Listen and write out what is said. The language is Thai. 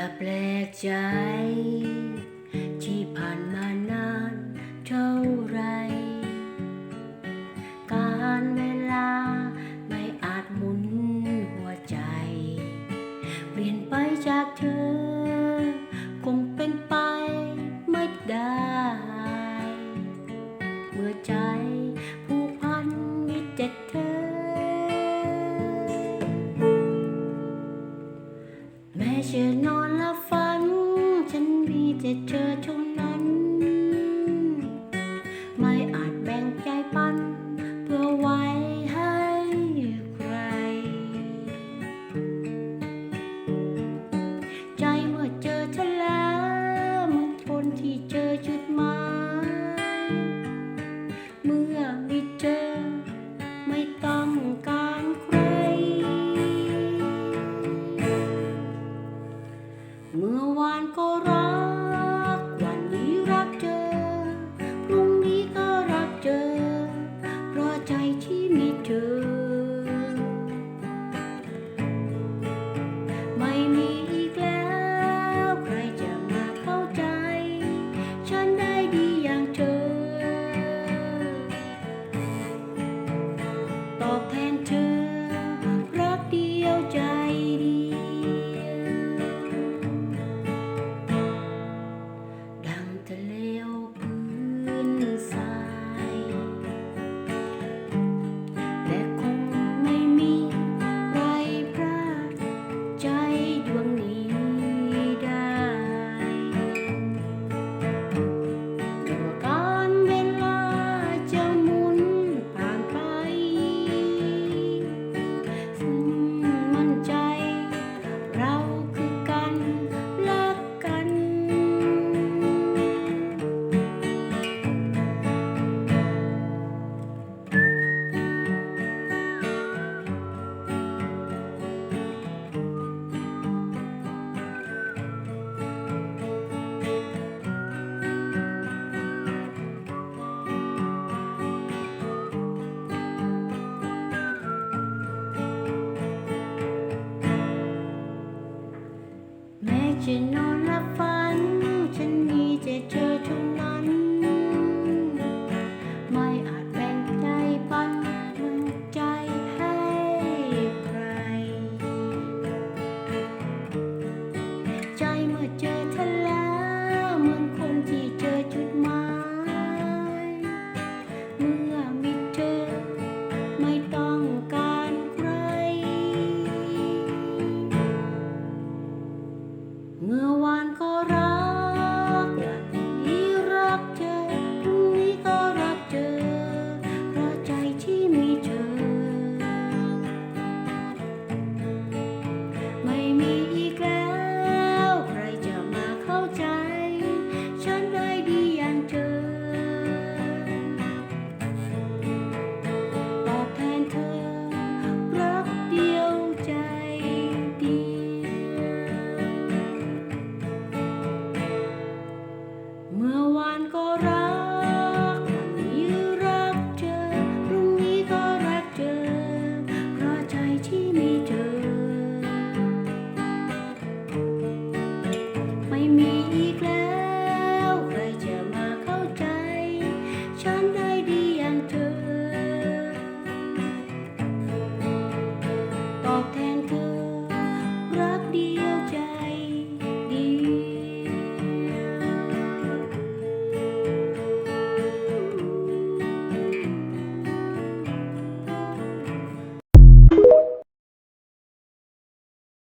าแปลกใจ ที่ผ่านมานานเท่าไร การเวลาไม่อาจหมุนหัวใจ เปลี่ยนไปจากเธอ คงเป็นไปไม่ได้ เมื่อใจผูกพันมีแต่เธอ แม้จะนอน เธอเท่านั้น ไม่อาจแบ่งใจปัน เพื่อไว้ให้ใคร ใจเมื่อเจอเธอแล้วเหมันคนที่เจอจุดหมายเมื่อไมีเธอไม่ต้องการใคร เมื่อวานก็รัก corazón.